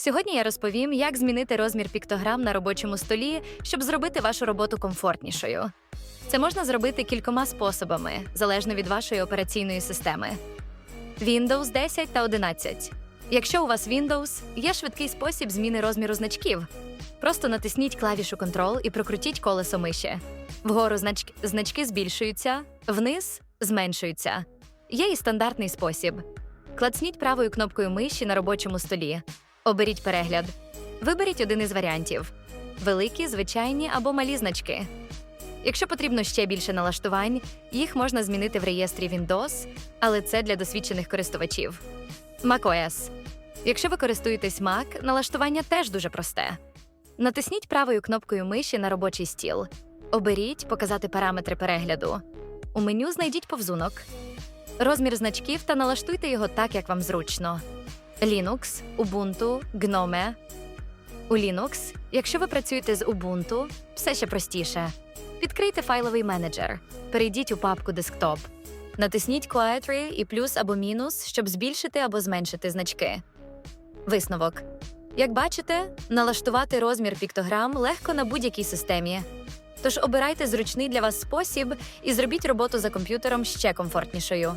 Сьогодні я розповім, як змінити розмір піктограм на робочому столі, щоб зробити вашу роботу комфортнішою. Це можна зробити кількома способами, залежно від вашої операційної системи. Windows 10 та 11. Якщо у вас Windows, є швидкий спосіб зміни розміру значків. Просто натисніть клавішу Ctrl і прокрутіть колесо миші. Вгору значки, значки збільшуються, вниз зменшуються. Є і стандартний спосіб. Клацніть правою кнопкою миші на робочому столі. Оберіть перегляд. Виберіть один із варіантів: великі, звичайні або малі значки. Якщо потрібно ще більше налаштувань, їх можна змінити в реєстрі Windows, але це для досвідчених користувачів. macOS. Якщо ви користуєтесь Mac, налаштування теж дуже просте. Натисніть правою кнопкою миші на робочий стіл. Оберіть Показати параметри перегляду. У меню знайдіть повзунок. Розмір значків та налаштуйте його так, як вам зручно. Linux, Ubuntu, GNOME. У Linux, якщо ви працюєте з Ubuntu, все ще простіше. Відкрийте файловий менеджер, перейдіть у папку Desktop. Натисніть Quietry і плюс або мінус, щоб збільшити або зменшити значки. Висновок. Як бачите, налаштувати розмір піктограм легко на будь-якій системі. Тож обирайте зручний для вас спосіб і зробіть роботу за комп'ютером ще комфортнішою.